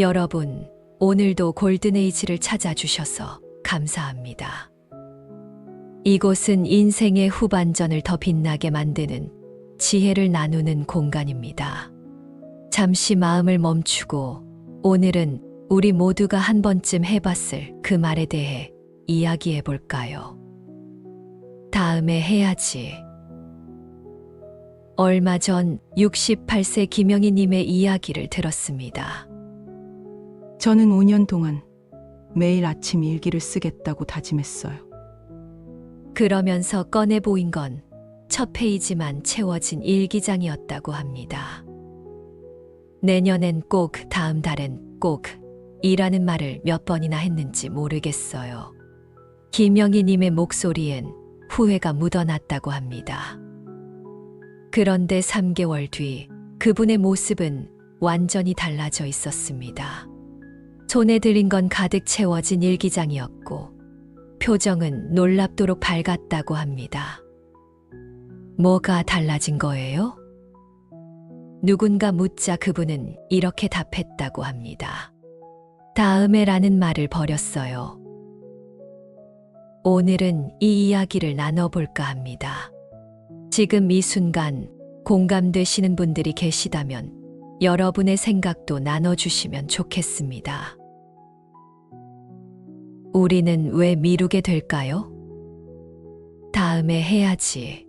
여러분, 오늘도 골든에이지를 찾아주셔서 감사합니다. 이곳은 인생의 후반전을 더 빛나게 만드는 지혜를 나누는 공간입니다. 잠시 마음을 멈추고 오늘은 우리 모두가 한 번쯤 해봤을 그 말에 대해 이야기해 볼까요? 다음에 해야지. 얼마 전 68세 김영희님의 이야기를 들었습니다. 저는 5년 동안 매일 아침 일기를 쓰겠다고 다짐했어요. 그러면서 꺼내 보인 건 첫 페이지만 채워진 일기장이었다고 합니다. 내년엔 꼭, 다음 달엔 꼭, 이라는 말을 몇 번이나 했는지 모르겠어요. 김영희님의 목소리엔 후회가 묻어났다고 합니다. 그런데 3개월 뒤 그분의 모습은 완전히 달라져 있었습니다. 손에 들린 건 가득 채워진 일기장이었고, 표정은 놀랍도록 밝았다고 합니다. 뭐가 달라진 거예요? 누군가 묻자 그분은 이렇게 답했다고 합니다. 다음에라는 말을 버렸어요. 오늘은 이 이야기를 나눠볼까 합니다. 지금 이 순간 공감되시는 분들이 계시다면 여러분의 생각도 나눠주시면 좋겠습니다. 우리는 왜 미루게 될까요? 다음에 해야지.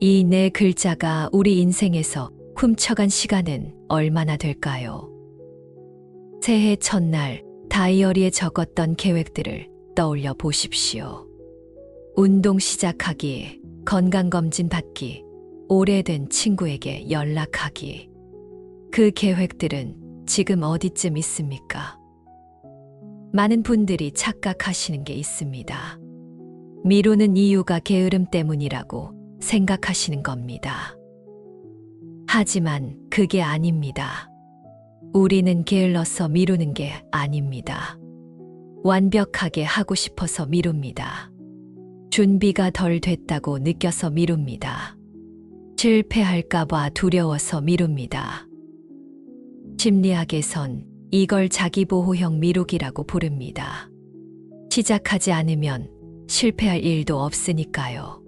이 네 글자가 우리 인생에서 훔쳐간 시간은 얼마나 될까요? 새해 첫날 다이어리에 적었던 계획들을 떠올려 보십시오. 운동 시작하기, 건강검진 받기, 오래된 친구에게 연락하기. 그 계획들은 지금 어디쯤 있습니까? 많은 분들이 착각하시는 게 있습니다. 미루는 이유가 게으름 때문이라고 생각하시는 겁니다. 하지만 그게 아닙니다. 우리는 게을러서 미루는 게 아닙니다. 완벽하게 하고 싶어서 미룹니다. 준비가 덜 됐다고 느껴서 미룹니다. 실패할까봐 두려워서 미룹니다. 심리학에선 이걸 자기보호형 미루기라고 부릅니다. 시작하지 않으면 실패할 일도 없으니까요.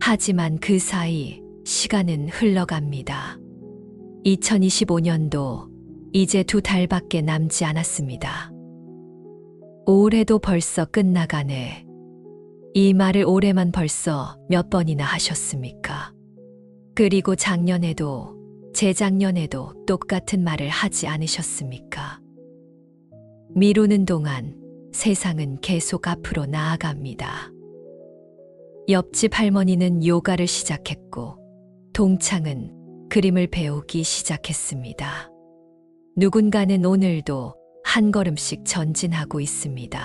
하지만 그 사이 시간은 흘러갑니다. 2025년도 이제 두 달밖에 남지 않았습니다. 올해도 벌써 끝나가네. 이 말을 올해만 벌써 몇 번이나 하셨습니까? 그리고 작년에도 재작년에도 똑같은 말을 하지 않으셨습니까? 미루는 동안 세상은 계속 앞으로 나아갑니다. 옆집 할머니는 요가를 시작했고, 동창은 그림을 배우기 시작했습니다. 누군가는 오늘도 한 걸음씩 전진하고 있습니다.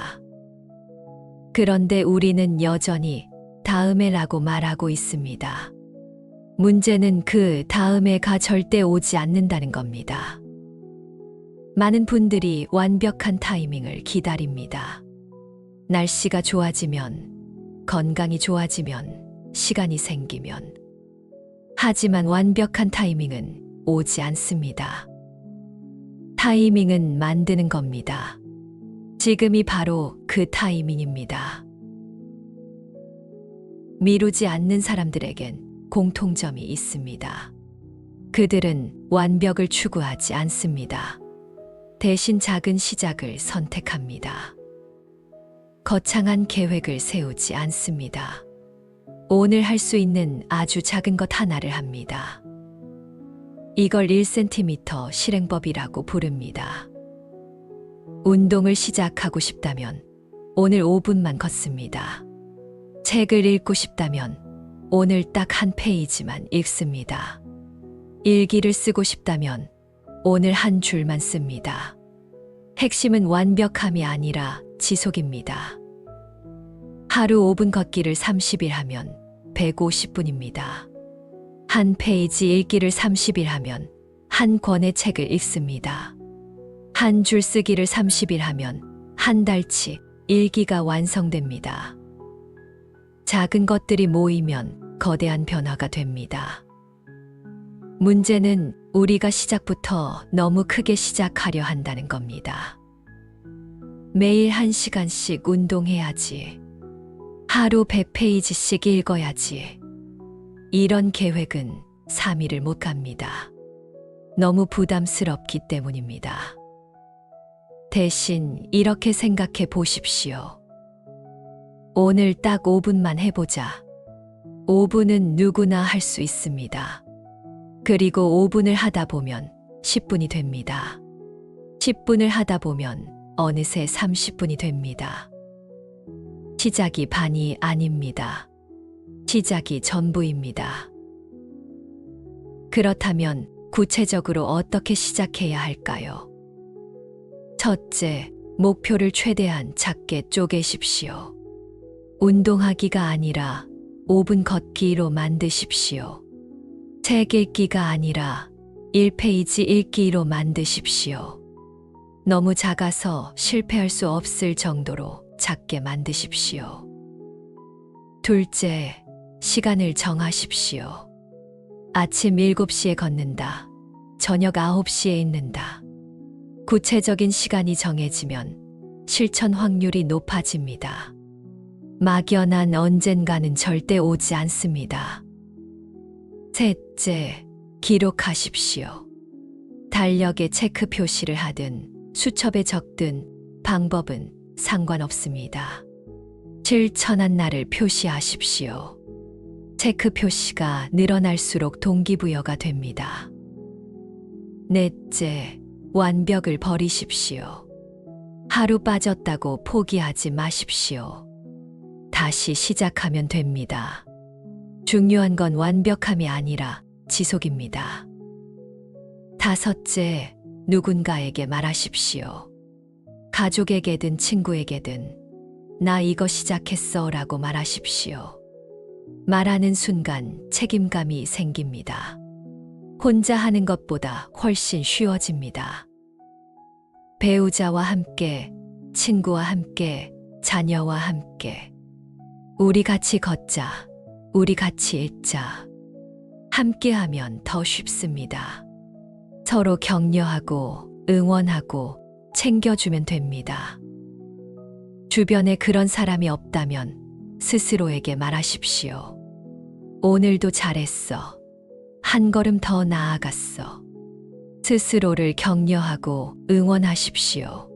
그런데 우리는 여전히 다음에라고 말하고 있습니다. 문제는 그 다음에 가 절대 오지 않는다는 겁니다. 많은 분들이 완벽한 타이밍을 기다립니다. 날씨가 좋아지면, 건강이 좋아지면, 시간이 생기면. 하지만 완벽한 타이밍은 오지 않습니다. 타이밍은 만드는 겁니다. 지금이 바로 그 타이밍입니다. 미루지 않는 사람들에겐 공통점이 있습니다. 그들은 완벽을 추구하지 않습니다. 대신 작은 시작을 선택합니다. 거창한 계획을 세우지 않습니다. 오늘 할 수 있는 아주 작은 것 하나를 합니다. 이걸 1cm 실행법이라고 부릅니다. 운동을 시작하고 싶다면 오늘 5분만 걷습니다. 책을 읽고 싶다면 오늘 딱 한 페이지만 읽습니다. 일기를 쓰고 싶다면 오늘 한 줄만 씁니다. 핵심은 완벽함이 아니라 지속입니다. 하루 5분 걷기를 30일 하면 150분입니다. 한 페이지 읽기를 30일 하면 한 권의 책을 읽습니다. 한 줄 쓰기를 30일 하면 한 달치 일기가 완성됩니다. 작은 것들이 모이면 거대한 변화가 됩니다. 문제는 우리가 시작부터 너무 크게 시작하려 한다는 겁니다. 매일 한 시간씩 운동해야지. 하루 100페이지씩 읽어야지. 이런 계획은 3일을 못 갑니다. 너무 부담스럽기 때문입니다. 대신 이렇게 생각해 보십시오. 오늘 딱 5분만 해보자. 5분은 누구나 할 수 있습니다. 그리고 5분을 하다 보면 10분이 됩니다. 10분을 하다 보면 어느새 30분이 됩니다. 시작이 반이 아닙니다. 시작이 전부입니다. 그렇다면 구체적으로 어떻게 시작해야 할까요? 첫째, 목표를 최대한 작게 쪼개십시오. 운동하기가 아니라 5분 걷기로 만드십시오. 책 읽기가 아니라 1페이지 읽기로 만드십시오. 너무 작아서 실패할 수 없을 정도로 작게 만드십시오. 둘째, 시간을 정하십시오. 아침 7시에 걷는다. 저녁 9시에 있는다. 구체적인 시간이 정해지면 실천 확률이 높아집니다. 막연한 언젠가는 절대 오지 않습니다. 셋째, 기록하십시오. 달력에 체크 표시를 하든 수첩에 적든 방법은 상관없습니다. 실천한 날을 표시하십시오. 체크 표시가 늘어날수록 동기부여가 됩니다. 넷째, 완벽을 버리십시오. 하루 빠졌다고 포기하지 마십시오. 다시 시작하면 됩니다. 중요한 건 완벽함이 아니라 지속입니다. 다섯째, 누군가에게 말하십시오. 가족에게든 친구에게든 나 이거 시작했어 라고 말하십시오. 말하는 순간 책임감이 생깁니다. 혼자 하는 것보다 훨씬 쉬워집니다. 배우자와 함께, 친구와 함께, 자녀와 함께. 우리 같이 걷자. 우리 같이 읽자. 함께 하면 더 쉽습니다. 서로 격려하고 응원하고 챙겨주면 됩니다. 주변에 그런 사람이 없다면 스스로에게 말하십시오. 오늘도 잘했어. 한 걸음 더 나아갔어. 스스로를 격려하고 응원하십시오.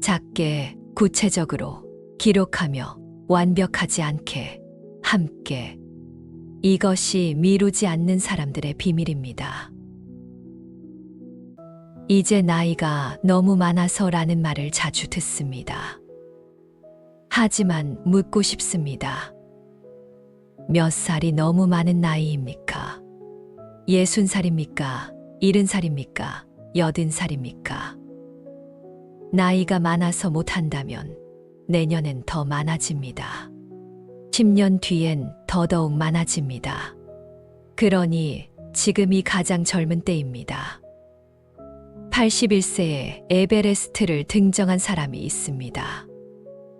작게, 구체적으로, 기록하며 완벽하지 않게, 함께. 이것이 미루지 않는 사람들의 비밀입니다. 이제 나이가 너무 많아서라는 말을 자주 듣습니다. 하지만 묻고 싶습니다. 몇 살이 너무 많은 나이입니까? 예순 살입니까? 일흔 살입니까? 여든 살입니까? 나이가 많아서 못한다면 내년엔 더 많아집니다. 10년 뒤엔 더더욱 많아집니다. 그러니 지금이 가장 젊은 때입니다. 81세에 에베레스트를 등정한 사람이 있습니다.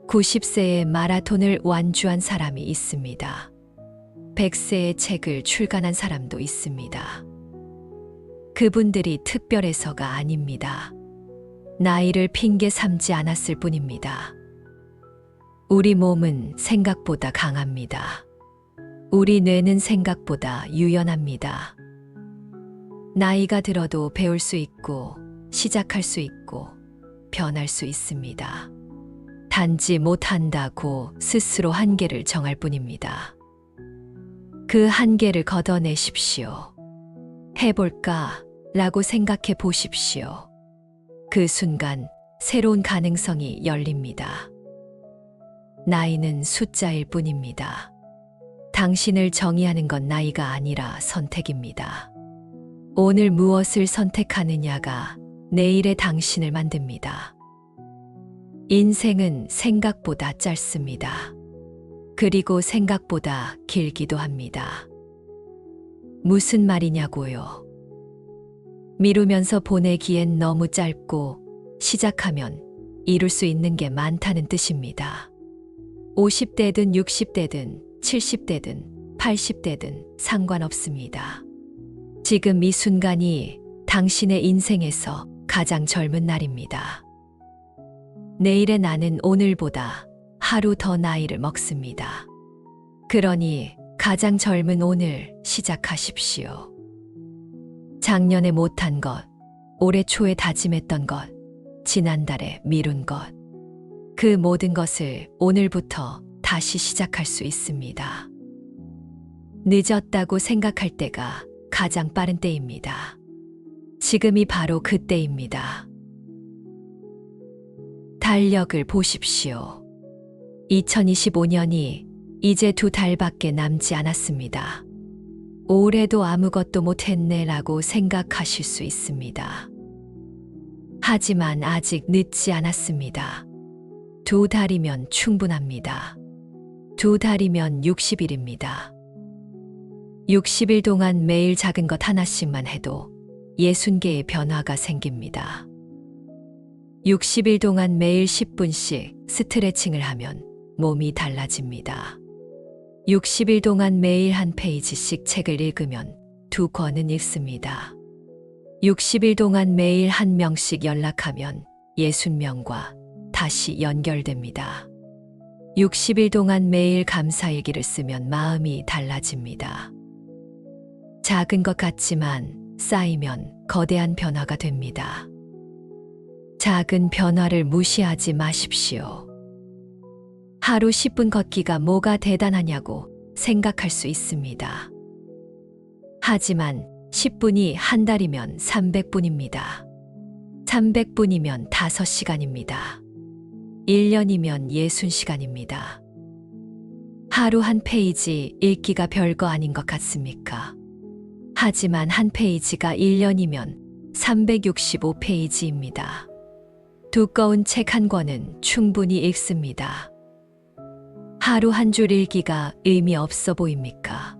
90세에 마라톤을 완주한 사람이 있습니다. 100세의 책을 출간한 사람도 있습니다. 그분들이 특별해서가 아닙니다. 나이를 핑계 삼지 않았을 뿐입니다. 우리 몸은 생각보다 강합니다. 우리 뇌는 생각보다 유연합니다. 나이가 들어도 배울 수 있고, 시작할 수 있고, 변할 수 있습니다. 단지 못한다고 스스로 한계를 정할 뿐입니다. 그 한계를 걷어내십시오. 해볼까? 라고 생각해 보십시오. 그 순간 새로운 가능성이 열립니다. 나이는 숫자일 뿐입니다. 당신을 정의하는 건 나이가 아니라 선택입니다. 오늘 무엇을 선택하느냐가 내일의 당신을 만듭니다. 인생은 생각보다 짧습니다. 그리고 생각보다 길기도 합니다. 무슨 말이냐고요? 미루면서 보내기엔 너무 짧고 시작하면 이룰 수 있는 게 많다는 뜻입니다. 50대든 60대든 70대든 80대든 상관없습니다. 지금 이 순간이 당신의 인생에서 가장 젊은 날입니다. 내일의 나는 오늘보다 하루 더 나이를 먹습니다. 그러니 가장 젊은 오늘 시작하십시오. 작년에 못한 것, 올해 초에 다짐했던 것, 지난달에 미룬 것, 그 모든 것을 오늘부터 다시 시작할 수 있습니다. 늦었다고 생각할 때가 가장 빠른 때입니다. 지금이 바로 그때입니다. 달력을 보십시오. 2025년이 이제 두 달밖에 남지 않았습니다. 올해도 아무것도 못했네라고 생각하실 수 있습니다. 하지만 아직 늦지 않았습니다. 두 달이면 충분합니다. 두 달이면 60일입니다. 60일 동안 매일 작은 것 하나씩만 해도 60개의 변화가 생깁니다. 60일 동안 매일 10분씩 스트레칭을 하면 몸이 달라집니다. 60일 동안 매일 한 페이지씩 책을 읽으면 두 권은 읽습니다. 60일 동안 매일 한 명씩 연락하면 60명과 다시 연결됩니다. 60일 동안 매일 감사일기를 쓰면 마음이 달라집니다. 작은 것 같지만 쌓이면 거대한 변화가 됩니다. 작은 변화를 무시하지 마십시오. 하루 10분 걷기가 뭐가 대단하냐고 생각할 수 있습니다. 하지만 10분이 한 달이면 300분입니다. 300분이면 5시간입니다. 1년이면 60시간입니다. 하루 한 페이지 읽기가 별거 아닌 것 같습니까? 하지만 한 페이지가 1년이면 365페이지입니다. 두꺼운 책 한 권은 충분히 읽습니다. 하루 한 줄 읽기가 의미 없어 보입니까?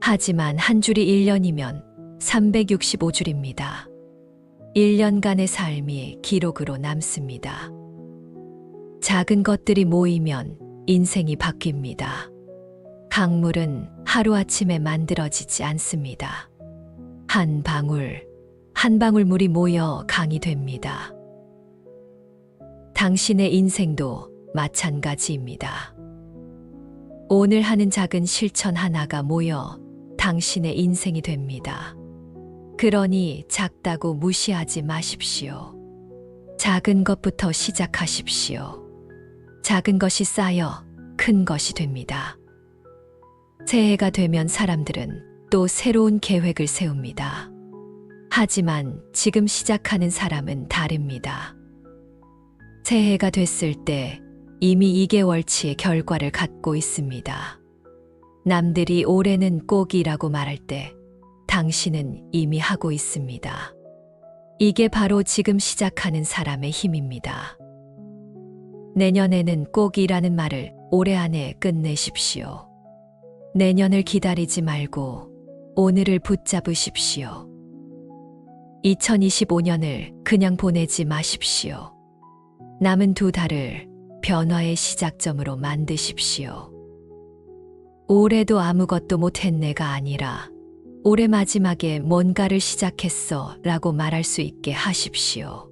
하지만 한 줄이 1년이면 365줄입니다. 1년간의 삶이 기록으로 남습니다. 작은 것들이 모이면 인생이 바뀝니다. 강물은 하루아침에 만들어지지 않습니다. 한 방울, 한 방울 물이 모여 강이 됩니다. 당신의 인생도 마찬가지입니다. 오늘 하는 작은 실천 하나가 모여 당신의 인생이 됩니다. 그러니 작다고 무시하지 마십시오. 작은 것부터 시작하십시오. 작은 것이 쌓여 큰 것이 됩니다. 새해가 되면 사람들은 또 새로운 계획을 세웁니다. 하지만 지금 시작하는 사람은 다릅니다. 새해가 됐을 때 이미 2개월치의 결과를 갖고 있습니다. 남들이 올해는 꼭이라고 말할 때 당신은 이미 하고 있습니다. 이게 바로 지금 시작하는 사람의 힘입니다. 내년에는 꼭이라는 말을 올해 안에 끝내십시오. 내년을 기다리지 말고 오늘을 붙잡으십시오. 2025년을 그냥 보내지 마십시오. 남은 두 달을 변화의 시작점으로 만드십시오. 올해도 아무것도 못했네가 아니라 올해 마지막에 뭔가를 시작했어 라고 말할 수 있게 하십시오.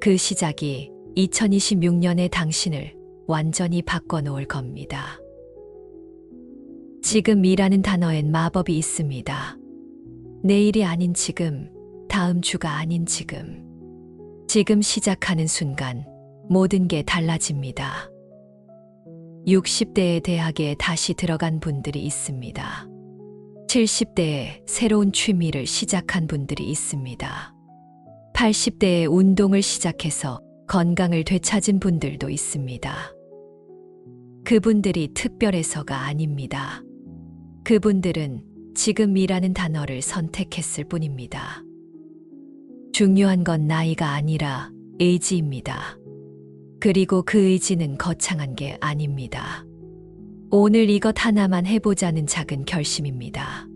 그 시작이 2026년의 당신을 완전히 바꿔놓을 겁니다. 지금이라는 단어엔 마법이 있습니다. 내일이 아닌 지금, 다음 주가 아닌 지금. 지금 시작하는 순간 모든 게 달라집니다. 60대의 대학에 다시 들어간 분들이 있습니다. 70대에 새로운 취미를 시작한 분들이 있습니다. 80대에 운동을 시작해서 건강을 되찾은 분들도 있습니다. 그분들이 특별해서가 아닙니다. 그분들은 지금이라는 단어를 선택했을 뿐입니다. 중요한 건 나이가 아니라 의지입니다. 그리고 그 의지는 거창한 게 아닙니다. 오늘 이것 하나만 해보자는 작은 결심입니다.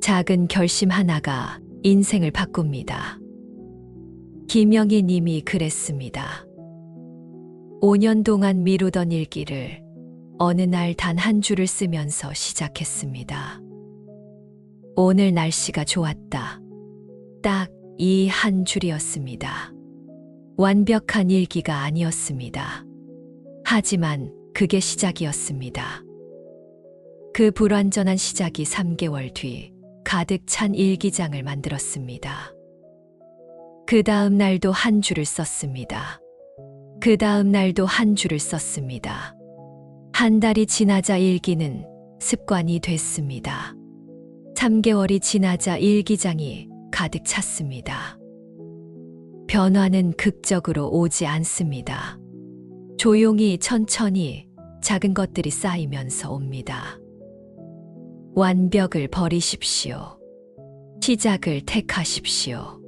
작은 결심 하나가 인생을 바꿉니다. 김영희 님이 그랬습니다. 5년 동안 미루던 일기를 어느 날 단 한 줄을 쓰면서 시작했습니다. 오늘 날씨가 좋았다. 딱 이 한 줄이었습니다. 완벽한 일기가 아니었습니다. 하지만 그게 시작이었습니다. 그 불완전한 시작이 3개월 뒤 가득 찬 일기장을 만들었습니다. 그 다음 날도 한 줄을 썼습니다. 그 다음 날도 한 줄을 썼습니다. 한 달이 지나자 일기는 습관이 됐습니다. 3개월이 지나자 일기장이 가득 찼습니다. 변화는 극적으로 오지 않습니다. 조용히 천천히 작은 것들이 쌓이면서 옵니다. 완벽을 버리십시오. 시작을 택하십시오.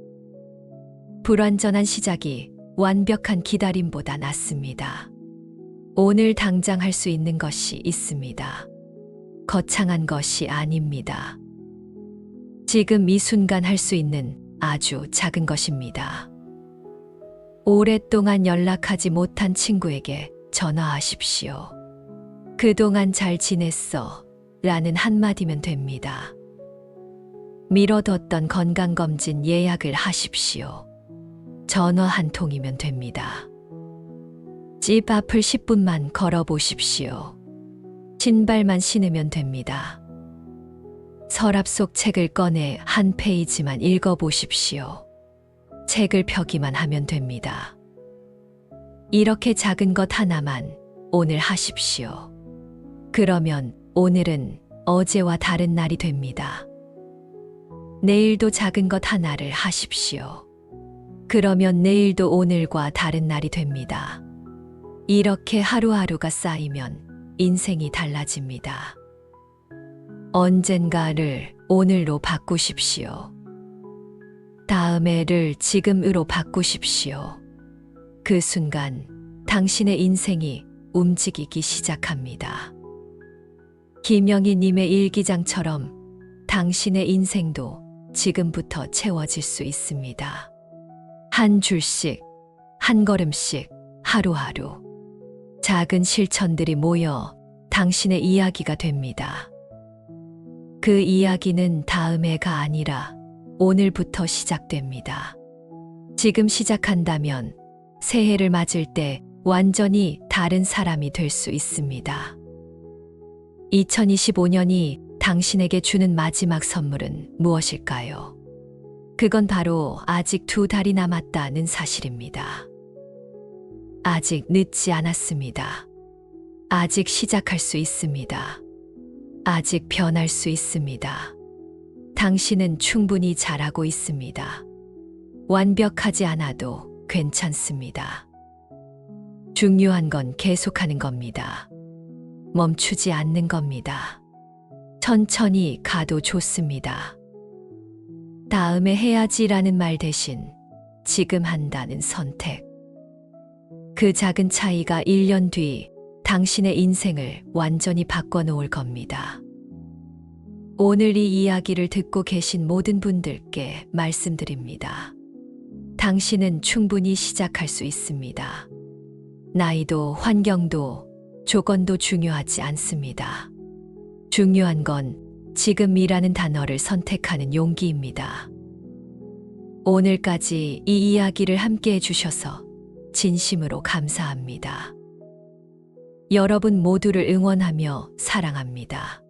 불완전한 시작이 완벽한 기다림보다 낫습니다. 오늘 당장 할 수 있는 것이 있습니다. 거창한 것이 아닙니다. 지금 이 순간 할 수 있는 아주 작은 것입니다. 오랫동안 연락하지 못한 친구에게 전화하십시오. 그동안 잘 지냈어. 라는 한마디면 됩니다. 미뤄뒀던 건강검진 예약을 하십시오. 전화 한 통이면 됩니다. 집 앞을 10분만 걸어 보십시오. 신발만 신으면 됩니다. 서랍 속 책을 꺼내 한 페이지만 읽어 보십시오. 책을 펴기만 하면 됩니다. 이렇게 작은 것 하나만 오늘 하십시오. 그러면 오늘은 어제와 다른 날이 됩니다. 내일도 작은 것 하나를 하십시오. 그러면 내일도 오늘과 다른 날이 됩니다. 이렇게 하루하루가 쌓이면 인생이 달라집니다. 언젠가를 오늘로 바꾸십시오. 다음에를 지금으로 바꾸십시오. 그 순간 당신의 인생이 움직이기 시작합니다. 김영희님의 일기장처럼 당신의 인생도 지금부터 채워질 수 있습니다. 한 줄씩, 한 걸음씩, 하루하루. 작은 실천들이 모여 당신의 이야기가 됩니다. 그 이야기는 다음해가 아니라 오늘부터 시작됩니다. 지금 시작한다면 새해를 맞을 때 완전히 다른 사람이 될 수 있습니다. 2025년이 당신에게 주는 마지막 선물은 무엇일까요? 그건 바로 아직 두 달이 남았다는 사실입니다. 아직 늦지 않았습니다. 아직 시작할 수 있습니다. 아직 변할 수 있습니다. 당신은 충분히 잘하고 있습니다. 완벽하지 않아도 괜찮습니다. 중요한 건 계속하는 겁니다. 멈추지 않는 겁니다. 천천히 가도 좋습니다. 다음에 해야지라는 말 대신 지금 한다는 선택. 그 작은 차이가 1년 뒤 당신의 인생을 완전히 바꿔놓을 겁니다. 오늘 이 이야기를 듣고 계신 모든 분들께 말씀드립니다. 당신은 충분히 시작할 수 있습니다. 나이도 환경도 조건도 중요하지 않습니다. 중요한 건 지금이라는 단어를 선택하는 용기입니다. 오늘까지 이 이야기를 함께 해주셔서 진심으로 감사합니다. 여러분 모두를 응원하며 사랑합니다.